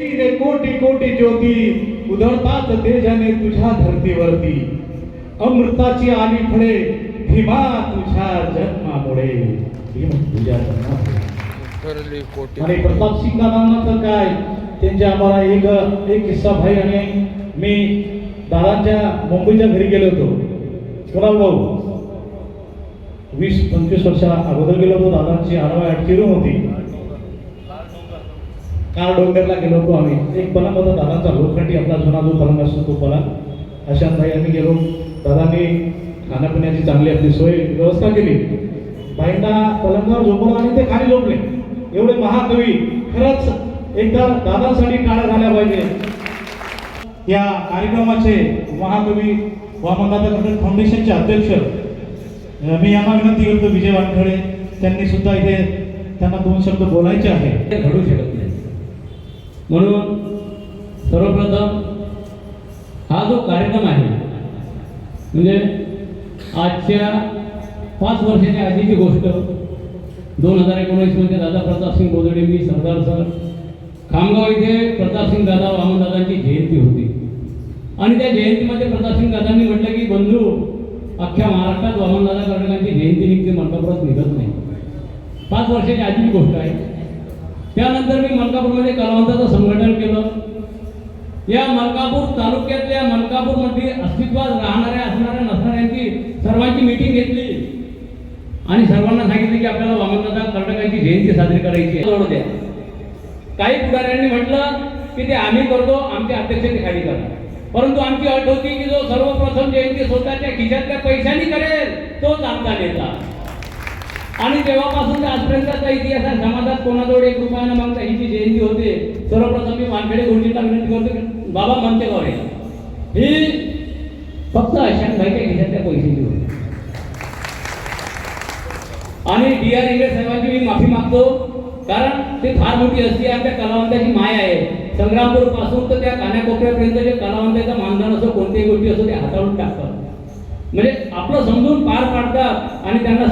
कोटी कोटी ज्योती उधळतात तेजाने तुझ्या धर्तीवरती. अमृताची आली फळे भीमा तुझ्या जन्मामुळे. भीमा तुझ्या जन्मामुळे. ठरली कोटी आणि प्रताप सिंग दादांना काय? त्यांच्या आम्हाला एक एक किस्सा भाई आणि मी दादांच्या मुंबईच्या घरी गेलो होतो. कुणाल भाऊ? वीस पंचवीस वर्षा अगोदर गेलो होतो. दादांची आडवा अटकी रूम होती. काल डोंगरला गेलो होतो आम्ही. एक पलंग होता दादाचा लोखंडी आपला जुना जो पलंग असतो तो पलंग अशा भाई आम्ही गेलो. दादांनी खाण्यापिण्याची चांगली आपली सोय व्यवस्था केली. बाईंना पलंगावर झोपवलं आणि ते खाली झोपले. एवढे महाकवी खरंच एकदा दादांसाठी टाळ्या झाल्या पाहिजे. या कार्यक्रमाचे महाकवी वामनदादा कटक फाउंडेशनचे अध्यक्ष मी यांना विनंती करतो विजय वानखडे त्यांनी सुद्धा इथे त्यांना दोन शब्द बोलायचे आहे. ते घडू शकत नाही. म्हणून सर्वप्रथम हा जो कार्यक्रम आहे म्हणजे आजच्या पाच वर्षाच्या आधीची गोष्ट दोन हजार एकोणीसमध्ये दादा प्रतापसिंग बोदडे मी सरदार सर खामगाव इथे प्रतापसिंग दादा वामनदादांची जयंती होती. आणि त्या जयंतीमध्ये प्रतापसिंग दादांनी म्हटलं की बंधू अख्ख्या महाराष्ट्रात वामनदादा कर्नाटकांची जयंती निघते मलकापुरात निघत नाही. पाच वर्षाच्या आधीची गोष्ट आहे. त्यानंतर मी मलकापूरमध्ये कलावंताचं संघटन केलं. या मलकापूर तालुक्यातल्या मलकापूरमध्ये अस्तित्वात राहणाऱ्या असणाऱ्या नसणाऱ्यांची सर्वांची मीटिंग घेतली. आणि सर्वांना सांगितलं की आपल्याला वामनदादा कर्टकांची जयंती साजरी करायची आहे. द्या. काही पुढाऱ्यांनी म्हटलं की ते आम्ही करतो आमच्या अध्यक्षांनी खाली करतात परंतु आमची अट होती की जो सर्वप्रथम जयंती स्वतःच्या खिशातल्या पैशांनी करेल तोच आमचा नेता. आणि तेव्हापासून ते आजपर्यंतचा इतिहास आहे समाजात कोणाजवळ एक रुपयानं मागता ही जी जयंती होते सर्वप्रथम मी वानखेडे गुरुजींना विनंती करतो बाबा मानते गौरे ही फक्त अशांत भाईच्या खिशातल्या पैशाची होती आणि डी आर इंग्रज साहेबांची मी माफी मागतो कारण ते फार मोठी असते आमच्या कलावंताची माय आहे. संग्रामपूरपासून तर त्या कान्याकोपऱ्यापर्यंत जे कलावंताचं मानधन असो कोणत्याही गोष्टी असो ते हाताळून टाकतात. म्हणजे आपलं समजून पार पाडतात आणि त्यांना